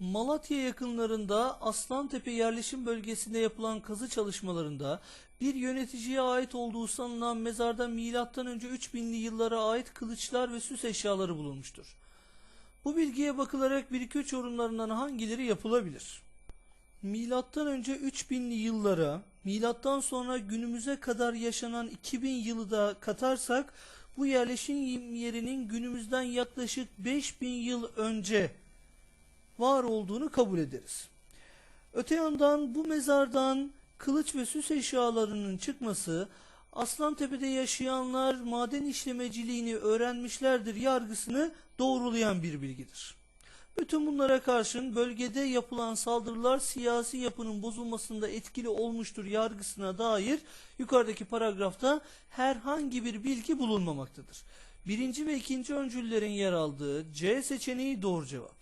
Malatya yakınlarında Aslantepe yerleşim bölgesinde yapılan kazı çalışmalarında bir yöneticiye ait olduğu sanılan mezarda milattan önce 3000'li yıllara ait kılıçlar ve süs eşyaları bulunmuştur. Bu bilgiye bakılarak 1-2-3 yorumlarından hangileri yapılabilir? Milattan önce 3000'li yıllara, milattan sonra günümüze kadar yaşanan 2000 yılı da katarsak bu yerleşim yerinin günümüzden yaklaşık 5000 yıl önce var olduğunu kabul ederiz. Öte yandan bu mezardan kılıç ve süs eşyalarının çıkması Aslantepe'de yaşayanlar maden işlemeciliğini öğrenmişlerdir yargısını doğrulayan bir bilgidir. Bütün bunlara karşın bölgede yapılan saldırılar siyasi yapının bozulmasında etkili olmuştur yargısına dair yukarıdaki paragrafta herhangi bir bilgi bulunmamaktadır. Birinci ve ikinci öncüllerin yer aldığı C seçeneği doğru cevap.